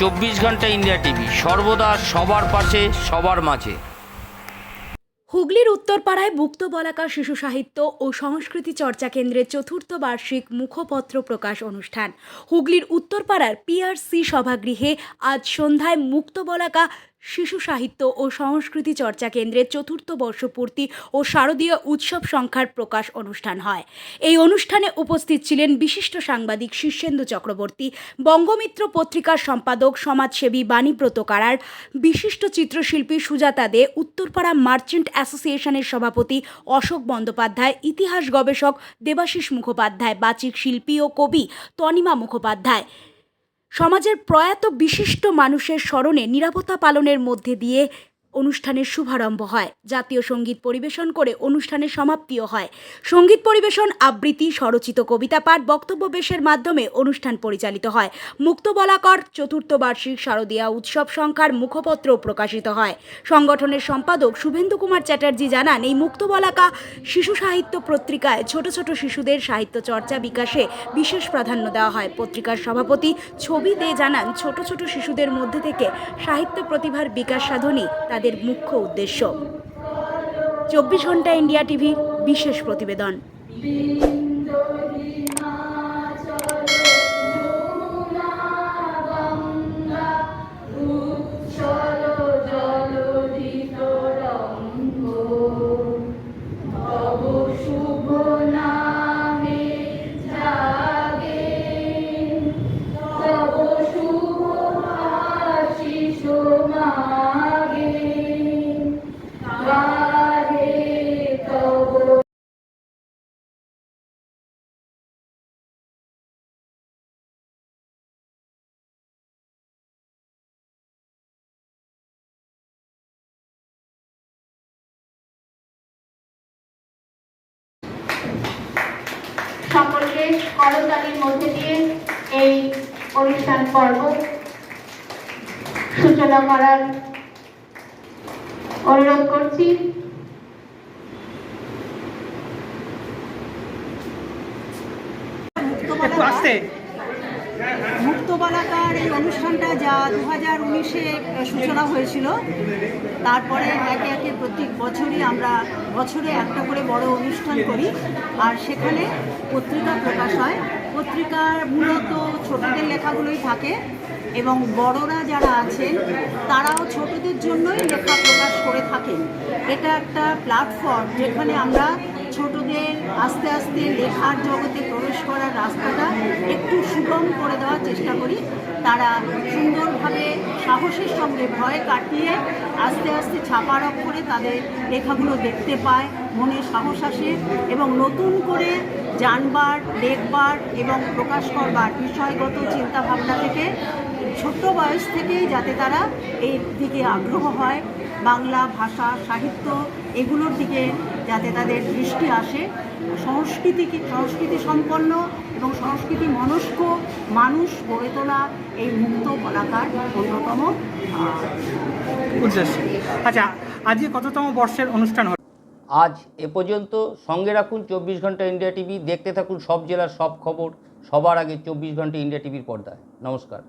চব্বিশ ঘণ্টা India TV. সর্বদা সবার পাশে, সবার মাঝে। হুগলির উত্তরপাড়ায় মুক্ত বলাকা শিশু সাহিত্য ও সংস্কৃতি চর্চা কেন্দ্রের চতুর্থ বার্ষিক মুখপত্র প্রকাশ অনুষ্ঠান। হুগলির উত্তরপাড়ার পিআরসি সভাগৃহে আজ সন্ধ্যায় মুক্ত বলাকা শিশু সাহিত্য ও সংস্কৃতি চর্চা কেন্দ্রের চতুর্থ বর্ষপূর্তি ও শারদীয় উৎসব সংখ্যার প্রকাশ অনুষ্ঠান হয়। এই অনুষ্ঠানে উপস্থিত ছিলেন বিশিষ্ট সাংবাদিক শীর্ষেন্দু চক্রবর্তী, বঙ্গমিত্র পত্রিকার সম্পাদক, সমাজসেবী বাণীব্রত কারার বিশিষ্ট চিত্রশিল্পী সুজাতা দে, উত্তরপাড়া মার্চেন্ট অ্যাসোসিয়েশনের সভাপতি অশোক বন্দ্যোপাধ্যায়, ইতিহাস গবেষক দেবাশিস মুখোপাধ্যায়, বাচিক শিল্পী ও কবি তনিমা মুখোপাধ্যায়। সমাজের প্রয়াত বিশিষ্ট মানুষের স্মরণে নিরাপত্তা পালনের মধ্যে দিয়ে অনুষ্ঠানের শুভারম্ভ হয়। জাতীয় সংগীত পরিবেশন করে অনুষ্ঠানের সমাপ্তিও হয়। সংগীত পরিবেশন আবৃত্তি, স্বরচিত কবিতা পাঠ, বক্তব্য বেশের মাধ্যমে অনুষ্ঠান পরিচালিত হয়। মুক্ত বলাকর চতুর্থ বার্ষিক শারদীয়া উৎসব সংখ্যার মুখপত্র প্রকাশিত হয়। সংগঠনের সম্পাদক শুভেন্দু কুমার চ্যাটার্জি জানান, এই মুক্ত বলাকা শিশু সাহিত্য পত্রিকায় ছোট ছোট শিশুদের সাহিত্য চর্চা বিকাশে বিশেষ প্রাধান্য দেওয়া হয়। পত্রিকার সভাপতি ছবি দে জানান, ছোট ছোট শিশুদের মধ্যে থেকে সাহিত্য প্রতিভার বিকাশ সাধনই তাদের মুখ্য উদ্দেশ্য। চব্বিশ ঘণ্টা ইন্ডিয়া টিভির বিশেষ প্রতিবেদন। করতালির মধ্যে দিয়ে এই অনুষ্ঠান পর্ব সূচনা করার অনুরোধ করছি। আসতে। মুক্তবালাকার এই অনুষ্ঠানটা যা দু হাজার উনিশে সূচনা হয়েছিল, তারপরে একে একে প্রত্যেক বছরই আমরা বছরে একটা করে বড় অনুষ্ঠান করি। আর সেখানে পত্রিকা প্রকাশ হয়। পত্রিকার মূলত ছোটদের লেখাগুলোই থাকে এবং বড়রা যারা আছেন, তারাও ছোটদের জন্যই লেখা প্রকাশ করে থাকেন। এটা একটা প্ল্যাটফর্ম যেখানে আমরা ছোটদের আস্তে আস্তে লেখার জগতে প্রবেশ করার রাস্তাটা একটু সুগম করে দেওয়ার চেষ্টা করি। তারা সুন্দরভাবে সাহসের সঙ্গে ভয় কাটিয়ে আস্তে আস্তে ছাপার অক্ষরে তাদের লেখাগুলো দেখতে পায়, মনে সাহস আসে এবং নতুন করে জানবার, দেখবার এবং প্রকাশ করবার বিষয়গত চিন্তাভাবনা থেকে ছোট্ট বয়স থেকেই যাতে তারা এই দিকে আগ্রহ হয়, বাংলা ভাষা, সাহিত্য এগুলোর দিকে যাতে তাদের দৃষ্টি আসে। সংস্কৃতি সংস্কৃতি সম্পন্ন এবং সংস্কৃতি মনস্ক মানুষ গড়ে তোলা এই মুক্ত কলাকার অন্যতম আচ্ছা আজকে কততম বর্ষের অনুষ্ঠান আজ এ পর্যন্ত সঙ্গে রাখুন চব্বিশ ঘণ্টা ইন্ডিয়া টিভি, দেখতে থাকুন সব জেলার সব খবর, সবার আগে চব্বিশ ঘণ্টা ইন্ডিয়া টিভির পর্দায়। নমস্কার।